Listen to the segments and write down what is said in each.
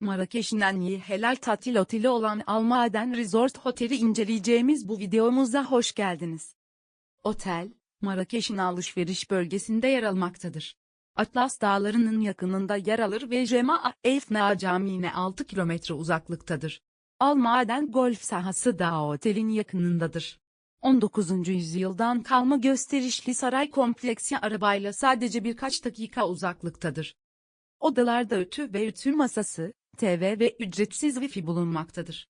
Marrakeş'in en iyi helal tatil oteli olan Almaden Resort Oteli inceleyeceğimiz bu videomuza hoş geldiniz. Otel, Marrakeş'in alışveriş bölgesinde yer almaktadır. Atlas Dağları'nın yakınında yer alır ve Cema'a Elfna Camii'ne 6 kilometre uzaklıktadır. Almaden Golf sahası da otelin yakınındadır. 19. yüzyıldan kalma gösterişli saray kompleksi arabayla sadece birkaç dakika uzaklıktadır. Odalarda ütü ve ütü masası, TV ve ücretsiz wifi bulunmaktadır.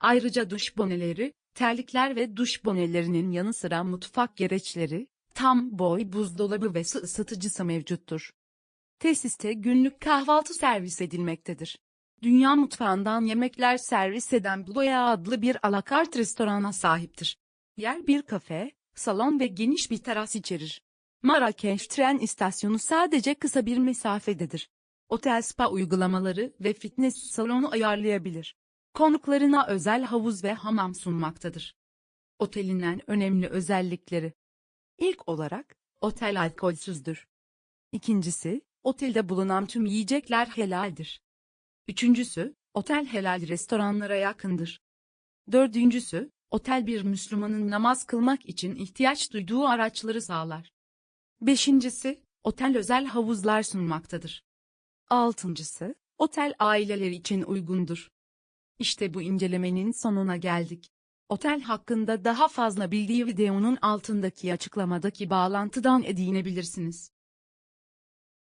Ayrıca duş boneleri, terlikler ve duş bonelerinin yanı sıra mutfak gereçleri, tam boy buzdolabı ve su ısıtıcısı mevcuttur. Tesiste günlük kahvaltı servis edilmektedir. Dünya mutfağından yemekler servis eden Bloya adlı bir alakart restorana sahiptir. Yer bir kafe, salon ve geniş bir teras içerir. Marrakeş tren istasyonu sadece kısa bir mesafededir. Otel spa uygulamaları ve fitness salonu ayarlayabilir. Konuklarına özel havuz ve hamam sunmaktadır. Otelin en önemli özellikleri. İlk olarak, otel alkolsüzdür. İkincisi, otelde bulunan tüm yiyecekler helaldir. Üçüncüsü, otel helal restoranlara yakındır. Dördüncüsü, otel bir Müslümanın namaz kılmak için ihtiyaç duyduğu araçları sağlar. Beşincisi, otel özel havuzlar sunmaktadır. Altıncısı, otel aileler için uygundur. İşte bu incelemenin sonuna geldik. Otel hakkında daha fazla bildiği videonun altındaki açıklamadaki bağlantıdan edinebilirsiniz.